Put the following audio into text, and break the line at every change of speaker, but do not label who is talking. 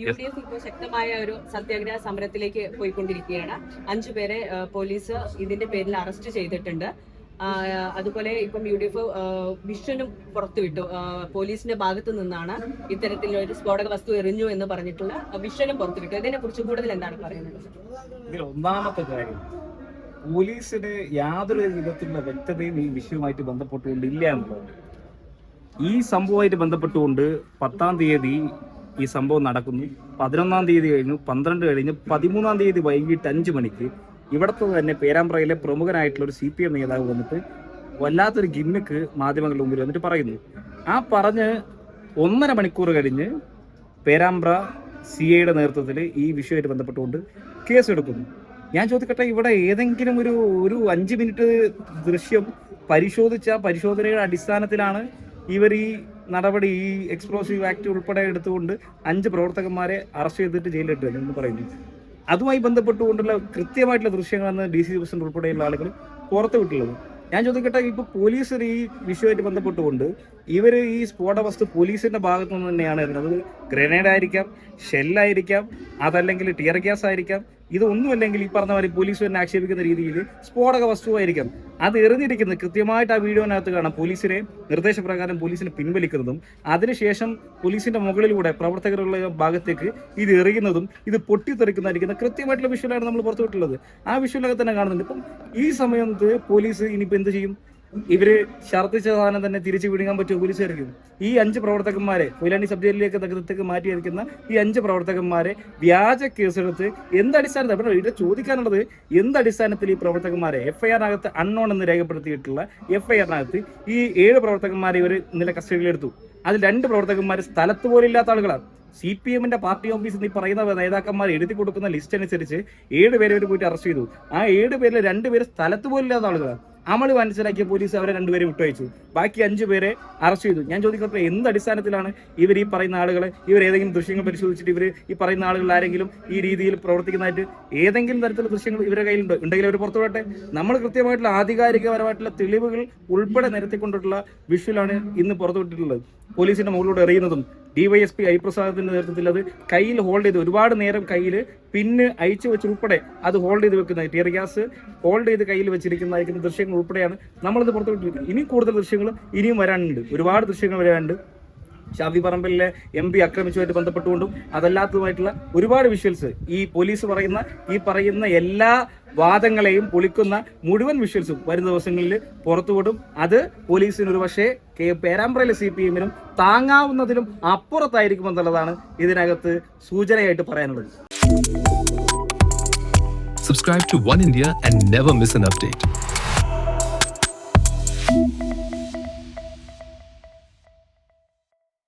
U D F ഇപ്പോൾ ശക്തമായ ഒരു സത്യാഗ്രഹ സമരത്തിലേക്ക് പോയിക്കൊണ്ടിരിക്കുകയാണ്. അഞ്ചു പേരെ പോലീസ് ഇതിന്റെ പേരിൽ അറസ്റ്റ് ചെയ്തിട്ടുണ്ട്. അതുപോലെ ഇപ്പം യു ഡി എഫ് വിഷനും പുറത്തുവിട്ടു. പോലീസിന്റെ ഭാഗത്തു നിന്നാണ് ഇത്തരത്തിലൊരു ഒരു സ്ഫോടക വസ്തു എറിഞ്ഞു എന്ന് പറഞ്ഞിട്ടുള്ള വിഷനും പുറത്തുവിട്ടു. ഇതിനെ കുറിച്ച് കൂടുതൽ എന്താണ് പറയുന്നത്?
ഇതിൽ ഒന്നാമത്തെ കാര്യം പോലീസിന് യാതൊരു വിധത്തിലുള്ള വ്യക്തതയും ഈ വിഷയവുമായിട്ട് ബന്ധപ്പെട്ടുകൊണ്ട് ഇല്ല എന്നുള്ളത്. ഈ സംഭവമായിട്ട് ബന്ധപ്പെട്ടുകൊണ്ട് പത്താം തീയതി ഈ സംഭവം നടക്കുന്നു. പതിനൊന്നാം തീയതി കഴിഞ്ഞു പന്ത്രണ്ട് കഴിഞ്ഞ് പതിമൂന്നാം തീയതി വൈകിട്ട് അഞ്ച് മണിക്ക് ഇവിടുത്തെ തന്നെ പേരാമ്പ്രയിലെ പ്രമുഖനായിട്ടുള്ള ഒരു സി പി എം നേതാവ് വന്നിട്ട് വല്ലാത്തൊരു ഗിമ്മിക്ക് മാധ്യമങ്ങളുടെ മുമ്പിൽ വന്നിട്ട് പറയുന്നു. ആ പറഞ്ഞ് ഒന്നര മണിക്കൂർ കഴിഞ്ഞ് പേരാമ്പ്ര സി ഐയുടെ നേതൃത്വത്തിൽ ഈ വിഷയമായിട്ട് ബന്ധപ്പെട്ടുകൊണ്ട് കേസെടുക്കുന്നു. ഞാൻ ചോദിക്കട്ടെ ഇവിടെ ഏതെങ്കിലും ഒരു ഒരു അഞ്ച് മിനിറ്റ് ദൃശ്യം പരിശോധിച്ച പരിശോധനയുടെ അടിസ്ഥാനത്തിലാണ് ഇവർ ഈ നടപടി ഈ എക്സ്പ്ലോസീവ് ആക്ട് ഉൾപ്പെടെ എടുത്തുകൊണ്ട് അഞ്ച് പ്രവർത്തകന്മാരെ അറസ്റ്റ് ചെയ്തിട്ട് ജയിലിലിട്ടു എന്ന് പറയുന്നു. അതുമായി ബന്ധപ്പെട്ടുകൊണ്ടുള്ള കൃത്യമായിട്ടുള്ള ദൃശ്യങ്ങളാണ് ഡി സി പ്രസിഡന്റ് ഉൾപ്പെടെയുള്ള ആളുകൾ പുറത്തു വിട്ടുള്ളത് ഞാൻ ചോദിക്കട്ടെ ഇപ്പൊ പോലീസ് ഈ വിഷയമായിട്ട് ബന്ധപ്പെട്ടുകൊണ്ട് ഇവർ ഈ സ്ഫോട വസ്തു പോലീസിന്റെ ഭാഗത്തു നിന്ന് തന്നെയാണ് ഗ്രനേഡ് ആയിരിക്കാം ഷെല്ലായിരിക്കാം അതല്ലെങ്കിൽ ടിയർ ഗ്യാസ് ആയിരിക്കാം ഇതൊന്നും അല്ലെങ്കിൽ ഈ പറഞ്ഞ മാതിരി പോലീസ് തന്നെ ആക്ഷേപിക്കുന്ന രീതിയിൽ സ്ഫോടക വസ്തുവായിരിക്കും. അത് എറിഞ്ഞിരിക്കുന്നത് കൃത്യമായിട്ട് ആ വീഡിയോനകത്ത് കാണാം. പോലീസിനെ നിർദ്ദേശപ്രകാരം പോലീസിനെ പിൻവലിക്കുന്നതും അതിനുശേഷം പോലീസിന്റെ മുകളിലൂടെ പ്രവർത്തകരുള്ള ഭാഗത്തേക്ക് ഇത് എറിയുന്നതും ഇത് പൊട്ടിത്തെറിക്കുന്നതായിരിക്കുന്ന കൃത്യമായിട്ടുള്ള വിഷ്വലാണ് നമ്മൾ പുറത്തുവിട്ടുള്ളത്. ആ വിഷ്വലൊക്കെ തന്നെ കാണുന്നുണ്ട്. ഇപ്പം ഈ സമയത്ത് പോലീസ് ഇനിയിപ്പോൾ എന്ത് ചെയ്യും? ഇവർ ഛർദ്ദിച്ച സാധനം തന്നെ തിരിച്ചു പിടിക്കാൻ പറ്റുമോ പോലീസുകാർക്കും ഈ അഞ്ച് പ്രവർത്തകന്മാരെ കൊയിലാണ്ടി സബ് ജയിലിലേക്ക് തകർത്തേക്ക് മാറ്റി അയക്കുന്ന ഈ അഞ്ച് പ്രവർത്തകന്മാരെ വ്യാജ കേസെടുത്ത് എന്തടിസ്ഥാനത്തിൽ ഇവിടെ ഇവിടെ ചോദിക്കാനുള്ളത് എന്തടിസ്ഥാനത്തിൽ ഈ പ്രവർത്തകന്മാരെ എഫ്ഐആറിനകത്ത് അൺനോൺ എന്ന് രേഖപ്പെടുത്തിയിട്ടുള്ള എഫ്ഐആറിനകത്ത് ഈ ഏഴ് പ്രവർത്തകന്മാരെ ഇവർ ഇന്നലെ കസ്റ്റഡിയിലെടുത്തു. അതിൽ രണ്ട് പ്രവർത്തകന്മാർ സ്ഥലത്ത് പോലും ഇല്ലാത്ത ആളുകളാണ്. സി പി എമ്മിന്റെ പാർട്ടി ഓഫീസിൽ ഈ പറയുന്ന നേതാക്കന്മാർ എഴുതി കൊടുക്കുന്ന ലിസ്റ്റ് അനുസരിച്ച് ഏഴ് പേരെ അവർ പോയിട്ട് അറസ്റ്റ് ചെയ്തു. ആ ഏഴ് പേരിൽ രണ്ടുപേര് സ്ഥലത്ത് പോലും ഇല്ലാത്ത ആളുകളാണ്. അമൾ മനസ്സിലാക്കിയ പോലീസ് അവരെ രണ്ടുപേരെ വിട്ടയച്ചു. ബാക്കി അഞ്ചു പേരെ അറസ്റ്റ് ചെയ്തു. ഞാൻ ചോദിക്കട്ടെ എന്ത് അടിസ്ഥാനത്തിലാണ് ഇവർ ഈ പറയുന്ന ആളുകളെ? ഇവർ ഏതെങ്കിലും ദൃശ്യങ്ങൾ പരിശോധിച്ചിട്ട് ഇവർ ഈ പറയുന്ന ആളുകൾ ആരെങ്കിലും ഈ രീതിയിൽ പ്രവർത്തിക്കുന്നതായിട്ട് ഏതെങ്കിലും തരത്തിലുള്ള ദൃശ്യങ്ങൾ ഇവരുടെ കയ്യിലുണ്ടോ? ഉണ്ടെങ്കിൽ അവർ പുറത്തു നമ്മൾ കൃത്യമായിട്ടുള്ള ആധികാരികപരമായിട്ടുള്ള തെളിവുകൾ ഉൾപ്പെടെ നിരത്തിക്കൊണ്ടിട്ടുള്ള വിഷ്വലാണ് ഇന്ന് പുറത്തുവിട്ടിട്ടുള്ളത്. പോലീസിന്റെ മുകളിലൂടെ എറിയുന്നതും ഡിവൈഎസ്പി ഐപ്രസാദത്തിന്റെ നേതൃത്വത്തിൽ അത് കയ്യിൽ ഹോൾഡ് ചെയ്ത് ഒരുപാട് നേരം കയ്യിൽ പിന്ന് അയച്ചു വെച്ച് ഉൾപ്പെടെ അത് ഹോൾഡ് ചെയ്ത് വെക്കുന്നത് ടിയർ ഗ്യാസ് ഹോൾഡ് ചെയ്ത് കയ്യിൽ വെച്ചിരിക്കുന്നതായിരിക്കുന്ന ദൃശ്യങ്ങൾ ഉൾപ്പെടെയാണ് നമ്മളിത് പുറത്തുവിട്ടിരിക്കുന്നത്. ഇനി കൂടുതൽ ദൃശ്യങ്ങൾ ഇനിയും വരാനുണ്ട്. ഒരുപാട് ദൃശ്യങ്ങൾ വരാനുണ്ട്. ഷാഫി പറമ്പിലെ എം പി ആക്രമിച്ചുമായിട്ട് ബന്ധപ്പെട്ടുകൊണ്ടും അതല്ലാത്തതുമായിട്ടുള്ള ഒരുപാട് വിഷ്വൽസ് ഈ പോലീസ് പറയുന്ന ഈ പറയുന്ന എല്ലാ വാദങ്ങളെയും പൊളിക്കുന്ന മുഴുവൻ വിഷ്വൽസും വരും ദിവസങ്ങളിൽ പുറത്തുവിടും അത് പോലീസിന് ഒരു പക്ഷേ കെ പേരാമ്പ്രയിലെ സി പി എമ്മിനും താങ്ങാവുന്നതിലും അപ്പുറത്തായിരിക്കും എന്നുള്ളതാണ് ഇതിനകത്ത് സൂചനയായിട്ട് പറയാനുള്ളത്
Subscribe to One India and never miss an update.